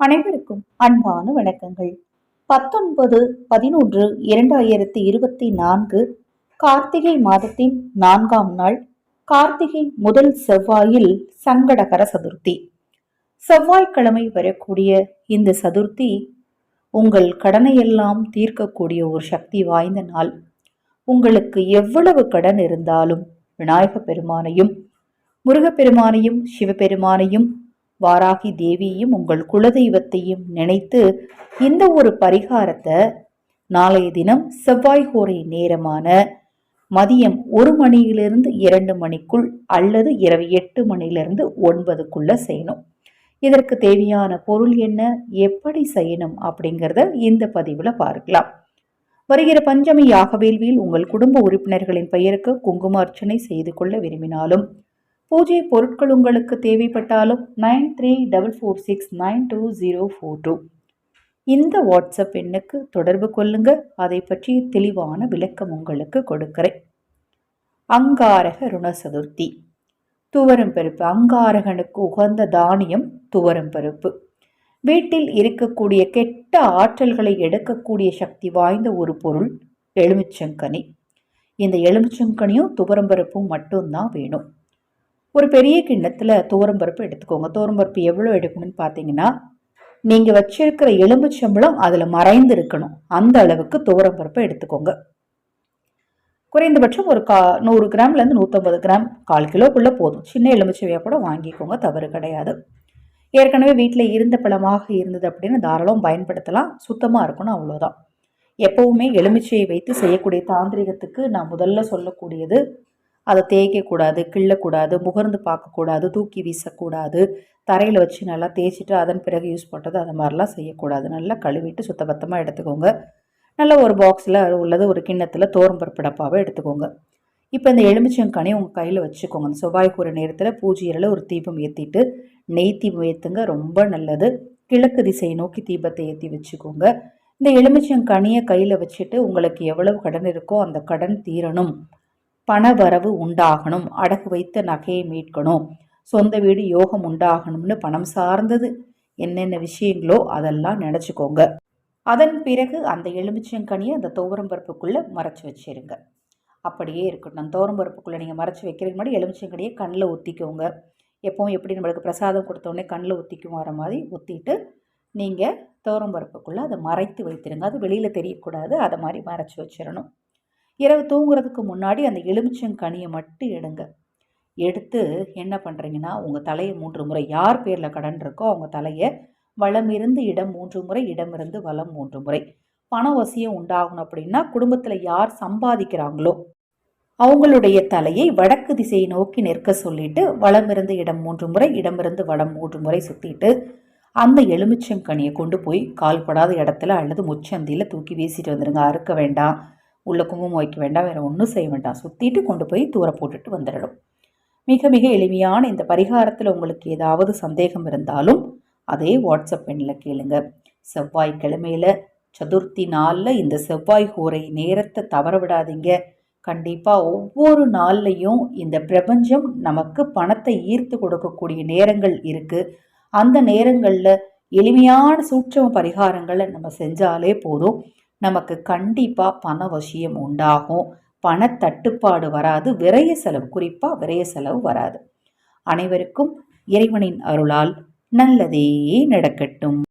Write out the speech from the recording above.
அனைவருக்கும் அன்பான வணக்கங்கள். பத்தொன்பது பதினொன்று இரண்டாயிரத்தி இருபத்தி நான்கு கார்த்திகை மாதத்தின் நான்காம் நாள் கார்த்திகை முதல் செவ்வாயில் சங்கடகர சதுர்த்தி. செவ்வாய்க்கிழமை வரக்கூடிய இந்த சதுர்த்தி உங்கள் கடனையெல்லாம் தீர்க்கக்கூடிய ஒரு சக்தி வாய்ந்த நாள். உங்களுக்கு எவ்வளவு கடன் இருந்தாலும் விநாயக பெருமானையும் முருகப்பெருமானையும் சிவபெருமானையும் வாராகி தேவியையும் உங்கள் குலதெய்வத்தையும் நினைத்து இந்த ஒரு பரிகாரத்தை நாளைய தினம் செவ்வாய் கோரை நேரமான மதியம் ஒரு மணியிலிருந்து இரண்டு மணிக்குள் அல்லது இரவு எட்டு மணியிலிருந்து ஒன்பதுக்குள்ள செய்யணும். இதற்கு தேவையான பொருள் என்ன எப்படி செய்யணும் அப்படிங்கிறத இந்த பதிவில் பார்க்கலாம். வருகிற பஞ்சமி யாகவேள்வியில் உங்கள் குடும்ப உறுப்பினர்களின் பெயருக்கு குங்கும அர்ச்சனை செய்து கொள்ள விரும்பினாலும் பூஜை பொருட்கள் உங்களுக்கு தேவைப்பட்டாலும் nine three double four six nine two zero four two. இந்த வாட்ஸ்அப் எண்ணுக்கு தொடர்பு கொள்ளுங்க. அதை பற்றி தெளிவான விளக்கம் உங்களுக்கு கொடுக்கிறேன். அங்காரக ருண சதுர்த்தி. துவரம் பருப்பு. அங்காரகனுக்கு உகந்த தானியம் துவரம் பருப்பு. வீட்டில் இருக்கக்கூடிய கெட்ட ஆற்றல்களை எடுக்கக்கூடிய சக்தி வாய்ந்த ஒரு பொருள் எலுமிச்சங்கனி. இந்த எலுமிச்சங்கனியும் துவரம்பருப்பும் மட்டும்தான் வேணும். ஒரு பெரிய கிண்ணத்தில் பருப்பு எடுத்துக்கோங்க. பருப்பு எவ்வளோ எடுக்கணும்னு பார்த்தீங்கன்னா நீங்கள் வச்சிருக்கிற எலும்புச்சம்பளம் அதில் மறைந்து இருக்கணும். அந்த அளவுக்கு பருப்பை எடுத்துக்கோங்க. குறைந்தபட்சம் ஒரு கா நூறு கிராம்லேருந்து நூற்றம்பது கிராம் கால் கிலோக்குள்ளே போதும். சின்ன எலுமிச்சவையாக கூட வாங்கிக்கோங்க தவறு கிடையாது. ஏற்கனவே வீட்டில் இருந்த பழமாக இருந்தது அப்படின்னு தாராளம் பயன்படுத்தலாம். சுத்தமாக இருக்கணும் அவ்வளோதான் எப்போவுமே எலுமிச்சையை வைத்து செய்யக்கூடிய தாந்திரிகத்துக்கு நான் முதல்ல சொல்லக்கூடியது அதை தேய்க்கக்கூடாது கிள்ளக்கூடாது முகர்ந்து பார்க்கக்கூடாது தூக்கி வீசக்கூடாது தரையில் வச்சு நல்லா தேய்ச்சிட்டு அதன் பிறகு யூஸ் பண்ணுறது அது மாதிரிலாம் செய்யக்கூடாது. நல்லா கழுவிட்டு சுத்தபத்தமாக எடுத்துக்கோங்க. நல்ல ஒரு பாக்ஸில் உள்ளது ஒரு கிண்ணத்தில் தோரம்பருப்பு டப்பாவை எடுத்துக்கோங்க. இப்போ இந்த எலுமிச்சங்கனி உங்கள் கையில் வச்சுக்கோங்க. அந்த செவ்வாய் கூற நேரத்தில் பூஜையில் ஒரு தீபம் ஏற்றிட்டு நெய் தீபம் ஏற்றுங்க ரொம்ப நல்லது. கிழக்கு திசையை நோக்கி தீபத்தை ஏற்றி வச்சுக்கோங்க. இந்த எலுமிச்சங்கனியை கையில் வச்சுட்டு உங்களுக்கு எவ்வளவு கடன் இருக்கோ அந்த கடன் தீரணும். பணவரவு உண்டாகணும். அடகு வைத்த நகையை மீட்கணும். சொந்த வீடு யோகம் உண்டாகணும்னு பணம் சார்ந்தது. என்னென்ன விஷயங்களோ அதெல்லாம் நினச்சிக்கோங்க. அதன் பிறகு அந்த எலுமிச்சங்கனியை அந்த பருப்புக்குள்ளே மறைச்சி வச்சிருங்க. அப்படியே இருக்கட்டும். அந்த பருப்புக்குள்ளே நீங்கள் மறைச்சி வைக்கிறதுக்கு முன்னாடி எலுமிச்சங்கனியை கண்ணில் ஊற்றிக்கோங்க எப்பவும் எப்படி நம்மளுக்கு பிரசாதம் கொடுத்தோடனே கண்ணில் ஊற்றிக்கும் வர மாதிரி ஊற்றிட்டு நீங்கள் பருப்புக்குள்ளே அதை மறைத்து வைத்திருங்க. அது வெளியில் தெரியக்கூடாது. அதை மாதிரி மறைச்சி வச்சிடணும். இரவு தூங்குறதுக்கு முன்னாடி அந்த எலுமிச்சங்கனியை மட்டும் எடுங்க. எடுத்து என்ன பண்ணுறீங்கன்னா உங்கள் தலையை மூன்று முறை யார் பேரில் கடன் இருக்கோ அவங்க தலையை வளமிருந்து இடம் மூன்று முறை இடமிருந்து வளம் மூன்று முறை. பண வசியம் உண்டாகணும் அப்படின்னா குடும்பத்தில் யார் சம்பாதிக்கிறாங்களோ அவங்களுடைய தலையை வடக்கு திசையை நோக்கி நிற்க சொல்லிட்டு வளமிருந்து இடம் மூன்று முறை இடமிருந்து வளம் மூன்று முறை சுற்றிட்டு அந்த எலுமிச்சங்கனியை கொண்டு போய் கால்படாத இடத்துல அல்லது முச்சந்தியில் தூக்கி வீசிட்டு வந்துடுங்க அறுக்க வேண்டாம். உள்ள குங்குமம் வைக்க வேண்டாம் வேறு ஒன்றும் செய்ய வேண்டாம். சுற்றிட்டு கொண்டு போய் தூர போட்டுட்டு வந்துடணும். மிக மிக எளிமையான இந்த பரிகாரத்தில் உங்களுக்கு ஏதாவது சந்தேகம் இருந்தாலும் அதே வாட்ஸ்அப் எண்ணில் கேளுங்க. செவ்வாய்க்கிழமையில் சதுர்த்தி நாளில் இந்த செவ்வாய் ஹோரை நேரத்தை தவற விடாதீங்க. கண்டிப்பாக ஒவ்வொரு நாள்லையும் இந்த பிரபஞ்சம் நமக்கு பணத்தை ஈர்த்து கொடுக்கக்கூடிய நேரங்கள் இருக்குது அந்த நேரங்களில் எளிமையான சூட்சம பரிகாரங்களை நம்ம செஞ்சாலே போதும். நமக்கு கண்டிப்பாக பண வசியம் உண்டாகும். பணத்தட்டுப்பாடு வராது. விரைய செலவு குறிப்பாக விரைய செலவு வராது. அனைவருக்கும் இறைவனின் அருளால் நல்லதே நடக்கட்டும்.